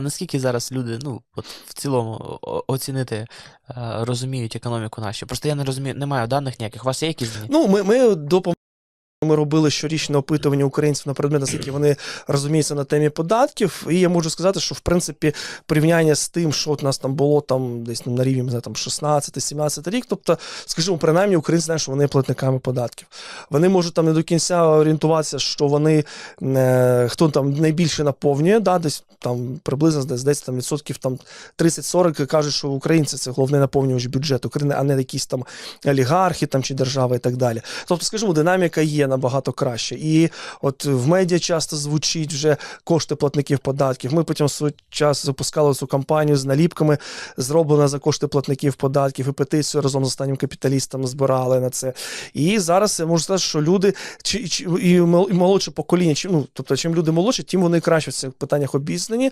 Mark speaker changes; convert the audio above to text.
Speaker 1: Наскільки зараз люди, ну, от в цілому оцінити, е, розуміють економіку нашу? Просто я не розумію, не маю даних ніяких. У вас є якісь?
Speaker 2: Ну, ми, ми до ми робили щорічне опитування українців на предмет, наскільки вони розуміються на темі податків. І я можу сказати, що в принципі порівняння з тим, що от нас там було там десь ну, на рівні знаю, там 16-17 рік. Тобто, скажімо, принаймні українці знають, що вони платниками податків. Вони можуть там не до кінця орієнтуватися, що вони е, хто там найбільше наповнює, да, десь там приблизно десь, десь там відсотків там 30-40 кажуть, що українці це головний наповнювач бюджету України, а не якісь там олігархи там чи держави і так далі. Тобто, скажімо, динаміка є набагато краще. І от в медіа часто звучить вже кошти платників податків. Ми потім в свій час запускали цю кампанію з наліпками, зроблена за кошти платників податків, і петицію разом з останнім капіталістом збирали на це. І зараз я можу сказати, що люди чи, чи і мол- молодше покоління, чим ну тобто, чим люди молодші, тим вони краще в цих питаннях обізнані.